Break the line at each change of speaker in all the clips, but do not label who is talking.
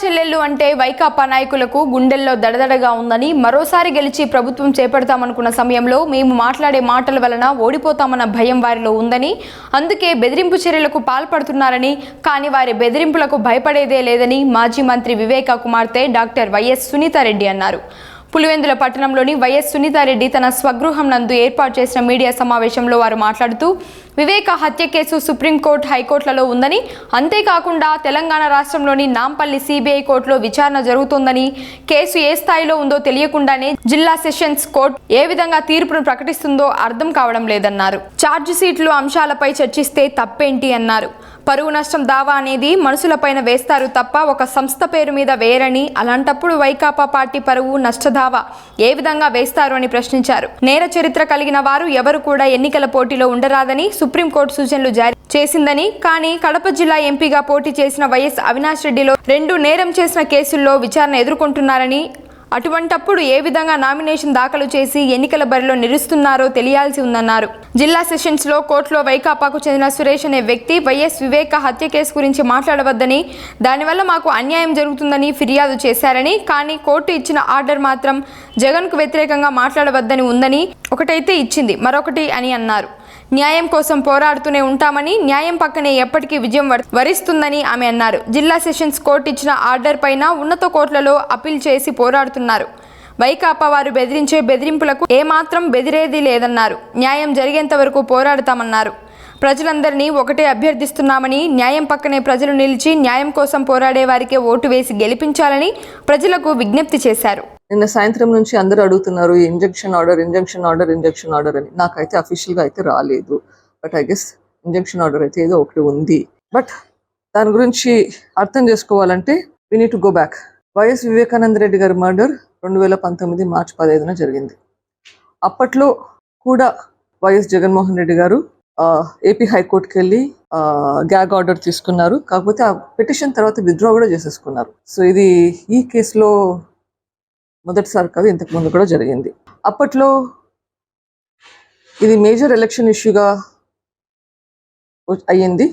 చెల్లెళ్ళు అంటే వైకాపా నాయకులకు గుండెల్లో దడదడగా ఉందని మరోసారి గెలిచి ప్రభుత్వం చేపడతామనుకున్న సమయంలో మేము మాట్లాడే మాటల వలన ఓడిపోతామన్న భయం వారిలో ఉందని అందుకే బెదిరింపు చర్యలకు పాల్పడుతున్నారని కానీ వారి బెదిరింపులకు భయపడేదే లేదని మాజీ మంత్రి వివేక కుమార్తె డాక్టర్ వైఎస్ సునీతారెడ్డి అన్నారు. పులివెందుల పట్టణంలోని వైఎస్ సునీతారెడ్డి తన స్వగృహం నందు ఏర్పాటు చేసిన మీడియా సమావేశంలో వారు మాట్లాడుతూ వివేక హత్య కేసు సుప్రీంకోర్టు హైకోర్టులలో ఉందని అంతేకాకుండా తెలంగాణ రాష్ట్రంలోని నాంపల్లి సిబిఐ కోర్టులో విచారణ జరుగుతోందని కేసు ఏ స్థాయిలో ఉందో తెలియకుండానే జిల్లా సెషన్స్ కోర్టు ఏ విధంగా తీర్పును ప్రకటిస్తుందో అర్థం కావడం లేదన్నారు. ఛార్జ్ షీట్లు అంశాలపై చర్చిస్తే తప్పేంటి అన్నారు. పరువు నష్టం దావా అనేది మనుషులపైన వేస్తారు తప్ప ఒక సంస్థ పేరు మీద వేయరని అలాంటప్పుడు వైకాపా పార్టీ పరువు నష్టదా నష్టదావా ఏ విధంగా వేస్తారు అని ప్రశ్నించారు. నేర చరిత్ర కలిగిన వారు ఎవరు కూడా ఎన్నికల పోటీలో ఉండరాదని సుప్రీంకోర్టు సూచనలు జారీ చేసిందని కానీ కడప జిల్లా ఎంపీగా పోటీ చేసిన వైఎస్ అవినాష్ రెడ్డిలో రెండు నేరం చేసిన కేసుల్లో విచారణ ఎదుర్కొంటున్నారని అటువంటప్పుడు ఏ విధంగా నామినేషన్ దాఖలు చేసి ఎన్నికల బరిలో నిలుస్తున్నారో తెలియాల్సి ఉందన్నారు. జిల్లా సెషన్స్లో కోర్టులో వైకాపాకు చెందిన సురేష్ అనే వ్యక్తి వైఎస్ వివేక హత్య కేసు గురించి మాట్లాడవద్దని దానివల్ల మాకు అన్యాయం జరుగుతుందని ఫిర్యాదు చేశారని కానీ కోర్టు ఇచ్చిన ఆర్డర్ మాత్రం జగన్కు వ్యతిరేకంగా మాట్లాడవద్దని ఉందని ఒకటైతే ఇచ్చింది మరొకటి అని అన్నారు. న్యాయం కోసం పోరాడుతూనే ఉంటామని న్యాయం పక్కనే ఎప్పటికీ విజయం వరిస్తుందని ఆమె అన్నారు. జిల్లా సెషన్స్ కోర్టు ఇచ్చిన ఆర్డర్ పైన ఉన్నత కోర్టులలో అప్పీల్ చేసి పోరాడుతున్నారు. వైకాపా వారు బెదిరించే బెదిరింపులకు ఏమాత్రం బెదిరేది లేదన్నారు. న్యాయం జరిగేంత వరకు పోరాడతామన్నారు. ప్రజలందరినీ ఒకటే అభ్యర్థిస్తున్నామని న్యాయం పక్కనే ప్రజలు నిలిచి న్యాయం కోసం పోరాడే వారికే ఓటు వేసి గెలిపించాలని ప్రజలకు విజ్ఞప్తి చేశారు.
నిన్న సాయంత్రం నుంచి అందరూ అడుగుతున్నారు injection order injection order injection order అని. నాకైతే అఫీషియల్గా అయితే రాలేదు. But I guess injection order అయితే ఏదో ఒకటి ఉంది. బట్ దాని గురించి అర్థం చేసుకోవాలంటే we need to go back YS Vivekananda Reddy గారి మర్డర్ రెండు వేల పంతొమ్మిది మార్చి పదహైదున జరిగింది. అప్పట్లో కూడా వైఎస్ జగన్మోహన్ రెడ్డి గారు ఏపీ హైకోర్టుకి వెళ్ళి గ్యాగ్ ఆర్డర్ తీసుకున్నారు. కాకపోతే ఆ పిటిషన్ తర్వాత విత్డ్రా కూడా చేసేసుకున్నారు. సో ఇది ఈ కేసులో మొదటిసారి కాదు ఇంతకు ముందు కూడా జరిగింది. అప్పట్లో ఇది మేజర్ ఎలక్షన్ ఇష్యూగా అయ్యింది.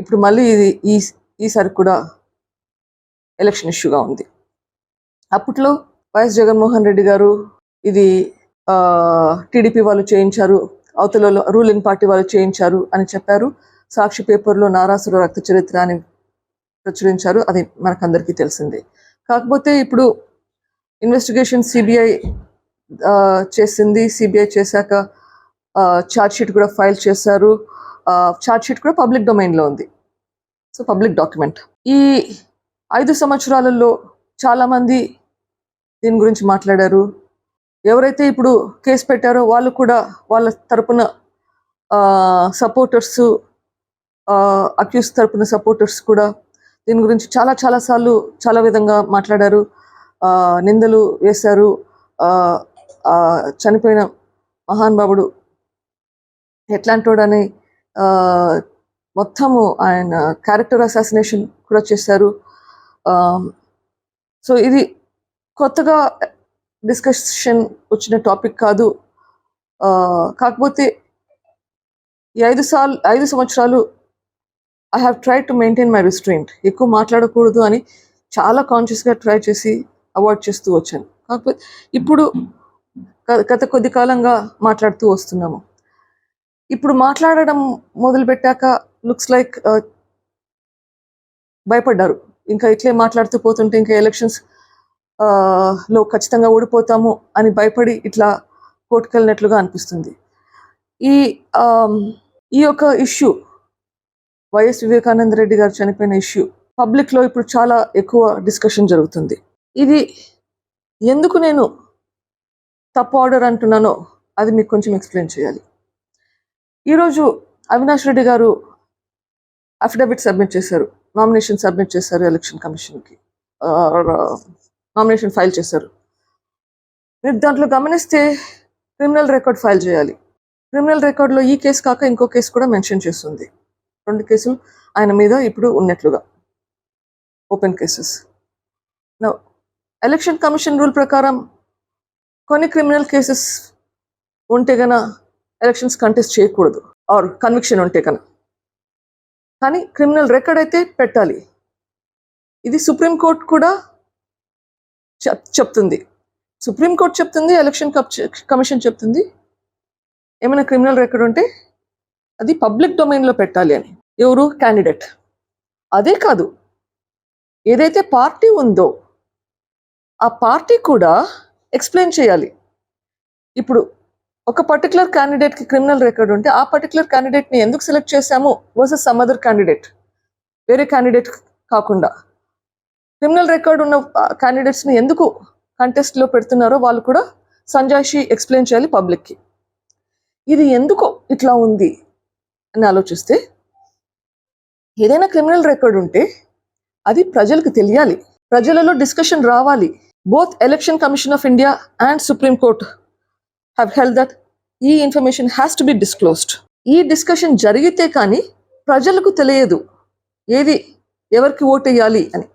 ఇప్పుడు మళ్ళీ ఇది ఈ ఈసారి కూడా ఎలక్షన్ ఇష్యూగా ఉంది. అప్పట్లో వైఎస్ జగన్మోహన్ రెడ్డి గారు ఇది టీడీపీ వాళ్ళు చేయించారు అవతల రూలింగ్ పార్టీ వాళ్ళు చేయించారు అని చెప్పారు. సాక్షి పేపర్లో నారాసుర రక్త చరిత్ర అని ప్రచురించారు. అది మనకందరికీ తెలిసిందే. కాకపోతే ఇప్పుడు ఇన్వెస్టిగేషన్ సిబిఐ చేసింది. సిబిఐ చేశాక ఛార్జ్ షీట్ కూడా ఫైల్ చేశారు. ఛార్జ్ షీట్ కూడా పబ్లిక్ డొమైన్లో ఉంది. సో పబ్లిక్ డాక్యుమెంట్ ఈ ఐదు సంవత్సరాలలో చాలామంది దీని గురించి మాట్లాడారు. ఎవరైతే ఇప్పుడు కేసు పెట్టారో వాళ్ళు కూడా వాళ్ళ తరపున సపోర్టర్స్ అక్యూస్ తరపున సపోర్టర్స్ కూడా దీని గురించి చాలా చాలా సార్లు చాలా విధంగా మాట్లాడారు. నిందలు వేశారు. చనిపోయిన మహాన్ బాబుడు ఎట్లాంటోడని మొత్తము ఆయన క్యారెక్టర్ అసాసినేషన్ కూడా చేశారు. సో ఇది కొత్తగా డిస్కషన్ వచ్చిన టాపిక్ కాదు. కాకపోతే ఈ ఐదు సార్లు ఐదు సంవత్సరాలు I have try to maintain my restraint ఎక్కువ మాట్లాడకూడదు అని చాలా కాన్షియస్గా ట్రై చేసి అవాయిడ్ చేస్తూ వచ్చాను. కాకపోతే ఇప్పుడు గత కొద్ది కాలంగా మాట్లాడుతూ వస్తున్నాము. ఇప్పుడు మాట్లాడడం మొదలు పెట్టాక లుక్స్ లైక్ భయపడ్డారు. ఇంకా ఇట్లే మాట్లాడుతూ పోతుంటే ఇంకా ఎలక్షన్స్లో ఖచ్చితంగా ఓడిపోతాము అని భయపడి ఇట్లా కోర్టుకు వెళ్ళినట్లుగా అనిపిస్తుంది. ఈ ఈ యొక్క ఇష్యూ వైఎస్ వివేకానంద రెడ్డి గారు చనిపోయిన ఇష్యూ పబ్లిక్లో ఇప్పుడు చాలా ఎక్కువ డిస్కషన్ జరుగుతుంది. ఇది ఎందుకు నేను తప్పు ఆర్డర్ అంటున్నానో అది మీకు కొంచెం ఎక్స్ప్లెయిన్ చేయాలి. ఈరోజు అవినాష్ రెడ్డి గారు అఫిడవిట్ సబ్మిట్ చేశారు. నామినేషన్ సబ్మిట్ చేశారు ఎలక్షన్ కమిషన్కి నామినేషన్ ఫైల్ చేశారు. మీరు దాంట్లో గమనిస్తే క్రిమినల్ రికార్డ్ ఫైల్ చేయాలి. క్రిమినల్ రికార్డులో ఈ కేసు కాక ఇంకో కేసు కూడా మెన్షన్ చేస్తుంది. రెండు కేసులు ఆయన మీద ఇప్పుడు ఉన్నట్లుగా. Open cases election commission rule ప్రకారం కొన్ని క్రిమినల్ కేసెస్ ఉంటే గన ఎలక్షన్స్ కంటెస్ట్ చేయకూడదు. ఆర్ కన్విక్షన్ ఉంటే కన కానీ క్రిమినల్ రికార్డ్ అయితే పెట్టాలి. ఇది సుప్రీంకోర్టు కూడా చెప్ చెప్తుంది. సుప్రీంకోర్టు చెప్తుంది ఎలక్షన్ కప్- కమిషన్ చెప్తుంది. ఏమైనా క్రిమినల్ రికార్డ్ ఉంటే అది పబ్లిక్ డొమైన్లో పెట్టాలి అని. ఎవరు? క్యాండిడేట్. అదే కాదు. ఏదైతే పార్టీ ఉందో ఆ పార్టీ కూడా ఎక్స్ప్లెయిన్ చేయాలి. ఇప్పుడు ఒక పర్టికులర్ క్యాండిడేట్కి క్రిమినల్ రికార్డ్ ఉంటే ఆ పర్టికులర్ క్యాండిడేట్ని ఎందుకు సెలెక్ట్ చేశాము వర్సెస్ సమ్ అదర్ క్యాండిడేట్ వేరే క్యాండిడేట్ కాకుండా. క్రిమినల్ రికార్డ్ ఉన్న క్యాండిడేట్స్ని ఎందుకు కంటెస్ట్లో పెడుతున్నారో వాళ్ళు కూడా సంజాయిషి ఎక్స్ప్లెయిన్ చేయాలి పబ్లిక్కి ఇది ఎందుకు ఇట్లా ఉంది అని ఆలోచిస్తే ఏదైనా క్రిమినల్ రికార్డ్ ఉంటే అది ప్రజలకు తెలియాలి. ప్రజలలో డిస్కషన్ రావాలి. Both election commission of India and supreme court have held that ఈ information has to be disclosed ఈ డిస్కషన్ జరిగితే కానీ ప్రజలకు తెలియదు. ఏది ఎవరికి ఓటు వేయాలి అని.